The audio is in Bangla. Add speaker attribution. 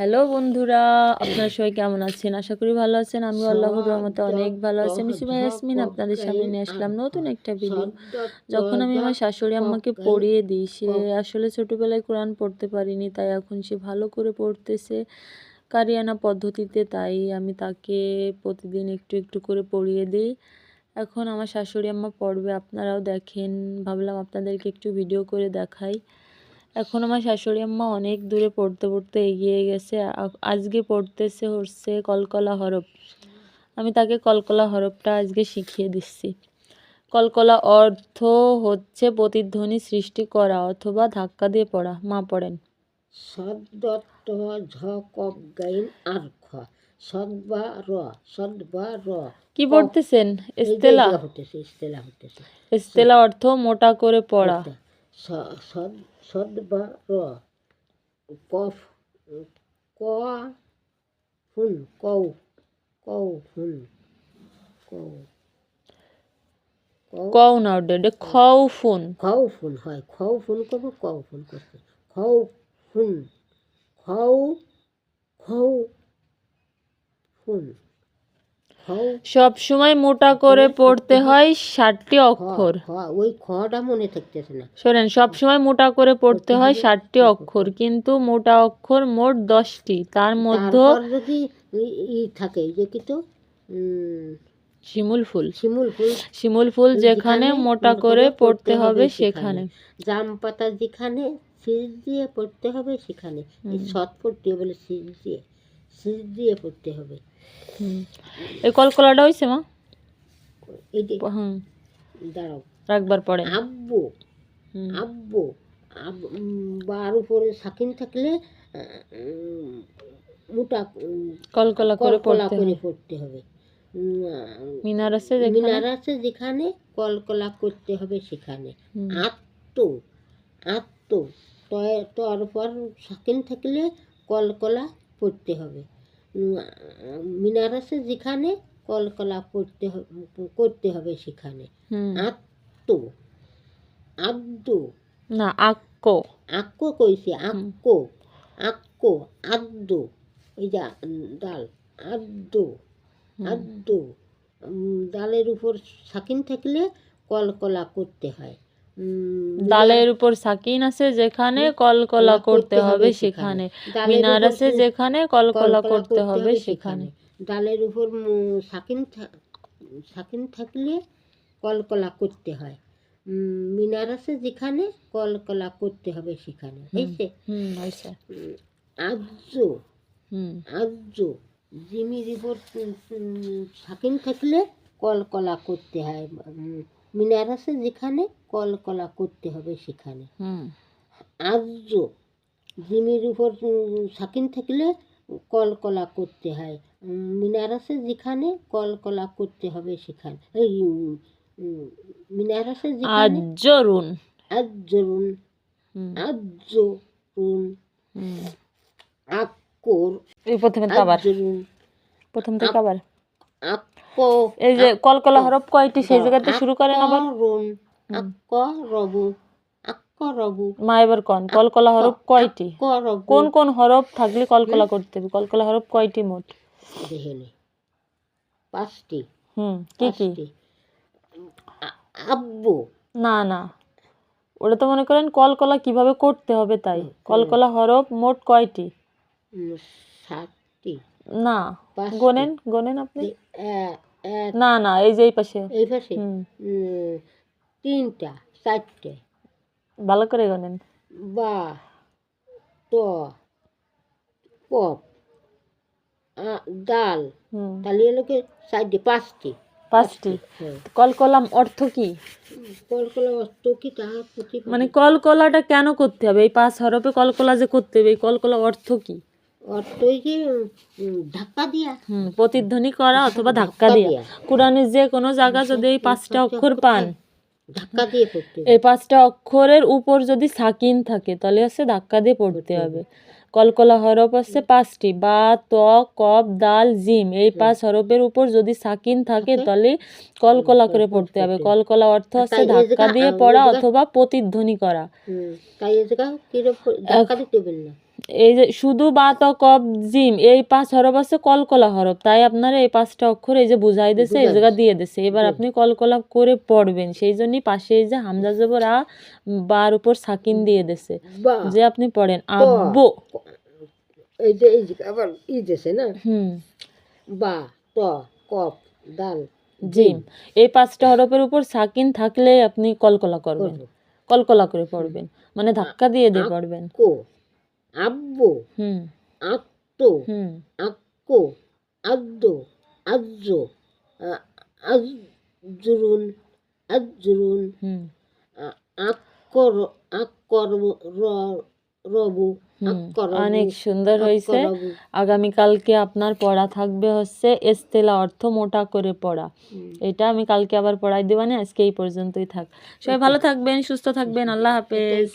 Speaker 1: হ্যালো বন্ধুরা, আপনারা সবাই কেমন আছেন? আশা করি ভালো আছেন। আমি আল্লাহর রহমতে অনেক ভালো আছি। আমি সুমা ইয়াসমিন, আপনাদের সামনে নিয়ে আসলাম নতুন একটা ভিডিও যখন আমি আমার শাশুড়ি আম্মাকে পড়িয়ে দিই, সে আসলে ছোটোবেলায় কোরআন পড়তে পারিনি, তাই এখন সে ভালো করে পড়তেছে। কারিয়ানা পদ্ধতিতে তাই আমি তাকে প্রতিদিন একটু একটু করে পড়িয়ে দিই। এখন আমার শাশুড়ি আম্মা পড়বে, আপনারাও দেখেন। ভাবলাম আপনাদেরকে একটু ভিডিও করে দেখাই। এখন আমার শাশুড়ি আম্মা অনেক দূরে পড়তে পড়তে এগিয়ে গেছে। আজকে পড়তেছে হচ্ছে কলকলা হরফ আমি তাকে কলকলা হরফটা আজকে শিখিয়ে দিচ্ছি। কলকলা অর্থ হচ্ছে প্রতিধ্বনি সৃষ্টি করা অথবা ধাক্কা দিয়ে পড়া। মা পড়েন।
Speaker 2: সদ্দত্ত ঝ কপ গাইন আর খ সদ বা র সদ বা র
Speaker 1: কি পড়তেছেন?
Speaker 2: এই যে
Speaker 1: ইস্তেলা
Speaker 2: হতেছে ইস্তেলা হতেছে।
Speaker 1: ইস্তেলা অর্থ মোটা করে পড়া।
Speaker 2: স- সদ সদ বা র কফ ক হুন কৌ কৌ হুন কৌ কৌ
Speaker 1: কও না ওটা এটা খও ফুন
Speaker 2: খৌ ফুন হয় খৌ ফুন করব কৌ ফুন করছে খৌ ফুন খৌ খৌ ফুন খৌ
Speaker 1: সব সময় মোটা করে পড়তে হয় ষাটটি অক্ষর।
Speaker 2: ওই খটা মনে থাকতেছে না।
Speaker 1: শোনেন সব সময় মোটা করে পড়তে হয় ষাটটি অক্ষর কিন্তু মোটা অক্ষর মোট দশটি। তার মধ্যে
Speaker 2: যদি ই- থাকে যে কি তো উম,
Speaker 1: শিমুল ফুল।
Speaker 2: শিমুল ফুল।
Speaker 1: শিমুল ফুল যেখানে মোটা করে পড়তে হবে সেখানে।
Speaker 2: জাম পাতা যেখানে সিজ দিয়ে পড়তে হবে সেখানে। সৎ পড়তে বলে সিজ দিয়ে। সিজ দিয়ে পড়তে হবে।
Speaker 1: এই কলকলাটা হয়েছে মা?
Speaker 2: এই
Speaker 1: হুম।
Speaker 2: দাঁড়াও।
Speaker 1: রাখবার পরে।
Speaker 2: আব্বু। আব্বু আব- বার উপরে সাকিন থাকলে মোটা
Speaker 1: কলকলা করে পড়তে
Speaker 2: করে পড়তে হবে।
Speaker 1: মিনার আছে যেখানে?
Speaker 2: মিনার আছে যেখানে কলকলা করতে হবে সেখানে। আত্ম আত্ম তয়- তর পর সাকিন থাকলে কলকলা পড়তে হবে। উম, মিনার আছে যেখানে কলকলা করতে হবে করতে হবে সেখানে। আত্ম। আদ্য।
Speaker 1: না আক্ক।
Speaker 2: আক্ক কইছে আক্ক। আক্ক আদ্য। এই যা ডাল আদ্য। আদ্য। ডালের উপর সাকিন থাকলে কলকলা করতে হয়।
Speaker 1: ডালের উপর সাকিন আছে যেখানে কলকলা করতে হবে সেখানে। মিনার আছে যেখানে কলকলা করতে হবে সেখানে।
Speaker 2: ডালের উপর সাকিন সাকিন থাকলে কলকলা করতে হয়। মিনার আছে যেখানে কলকলা করতে হবে সেখানে। হয়েছে?
Speaker 1: হুম
Speaker 2: আজ্য জিমির উপর সাকিন থাকলে কলকলা করতে হয়। উম, মিনার আছে যেখানে কলকলা করতে হবে সেখানে।
Speaker 1: হুম।
Speaker 2: আজ্য জিমির উপর সাকিন থাকলে কলকলা করতে হয়। উম, মিনার আছে যেখানে কলকলা করতে হবে সেখানে এই উম, উম, মিনার আছে যেখানে
Speaker 1: আজরুন হুম।
Speaker 2: আক্কর
Speaker 1: এই প্রথমে তো আবার প্রথম থেকে আবার
Speaker 2: আক্ক
Speaker 1: এই যে কলকলা হরফ কয়টি? সেই জায়গাতে শুরু করেন আবার?
Speaker 2: আক্করুন আক্ক রবু আক্ক রবু।
Speaker 1: মা এবার কন? কলকলা হরফ কয়টি? কোন কোন হরফ থাকলে কলকলা করতে হবে? কলকলা হরফ কয়টি মোট?
Speaker 2: দেখেনি। পাঁচটি।
Speaker 1: হুম কি কি?
Speaker 2: আব্বু।
Speaker 1: না না। ওটা তো মনে করেন কলকলা কীভাবে করতে হবে তাই? কলকলা হরফ মোট কয়টি?
Speaker 2: সাতটি।
Speaker 1: না। গোনেন গোনেন আপনি? না না এই যে এই পাশে।
Speaker 2: এই পাশে? তিনটা চারটে।
Speaker 1: ভালো করে গোনেন।
Speaker 2: বা ত কপ আ- ডাল। তাহলে এলোকে চারটে পাঁচটি?
Speaker 1: পাঁচটি?
Speaker 2: হ্যাঁ।
Speaker 1: কলকলাম অর্থ কি?
Speaker 2: কলকলা অস্ত কি প্রতি
Speaker 1: মানে কলকলাটা কেন করতে হবে? এই পাঁচ হরফে কলকলা যে করতে হবে এই কলকলা অর্থ কি? প্রতিধ্বনি করা অথবা ধাক্কা
Speaker 2: দেয়া।
Speaker 1: কোরআনের যে কোনো জায়গা যদি এই পাঁচটা অক্ষর পান।
Speaker 2: ধাক্কা দিয়ে পড়তে
Speaker 1: এই পাঁচটা অক্ষরের উপর যদি সাকিন থাকে তাহলে হচ্ছে ধাক্কা দিয়ে পড়তে হবে। কলকলা হরফ হচ্ছে পাঁচটি বা ত কপ দাল জিম। এই পাঁচ হরফের উপর যদি সাকিন থাকে তাহলে কলকলা করে পড়তে হবে। কলকলা অর্থ হচ্ছে ধাক্কা দিয়ে পড়া অথবা প্রতিধ্বনি করা।
Speaker 2: তাই এই জায়গা কীরকম ধাক্কা দিতে না?
Speaker 1: এই যে শুধু বা ত কব জিম এই পাঁচ হরফ আছে কলকলা হরফ তাই আপনারা এই পাঁচটা অক্ষর এই যে বুঝাই দিছে এই জায়গা দিয়ে দিছে এবার আপনি কলকলা করে পড়বেন। সেই জন্যই পাশে এই যে হামজা জবর আ বার উপর সাকিন দিয়ে
Speaker 2: বা
Speaker 1: যে আপনি পড়েন। আব্বু।
Speaker 2: এই যে এই যে আবার ই দেছে না?
Speaker 1: হুম।
Speaker 2: বা ত কপ দাল
Speaker 1: জিম। এই পাঁচটা হরফের উপর সাকিন থাকলে আপনি কলকলা করবেন। কলকলা করে পড়বেন। মানে ধাক্কা দিয়ে দিয়ে পড়বেন।
Speaker 2: কো। আব্বু
Speaker 1: হুম।
Speaker 2: আক্কো আদ্দো আজ্জ আজরুন আজরুন
Speaker 1: হুম।
Speaker 2: আক্কর আক্কর রবু
Speaker 1: অনেক সুন্দর হয়েছে। আগামীকালকে আপনার পড়া থাকবে হচ্ছে এস্তেলা অর্থ মোটা করে পড়া। এটা আমি কালকে আবার পড়াই দেবানে আজকে এই পর্যন্তই থাক। সবাই ভালো থাকবেন সুস্থ থাকবেন আল্লাহ হাফেজ।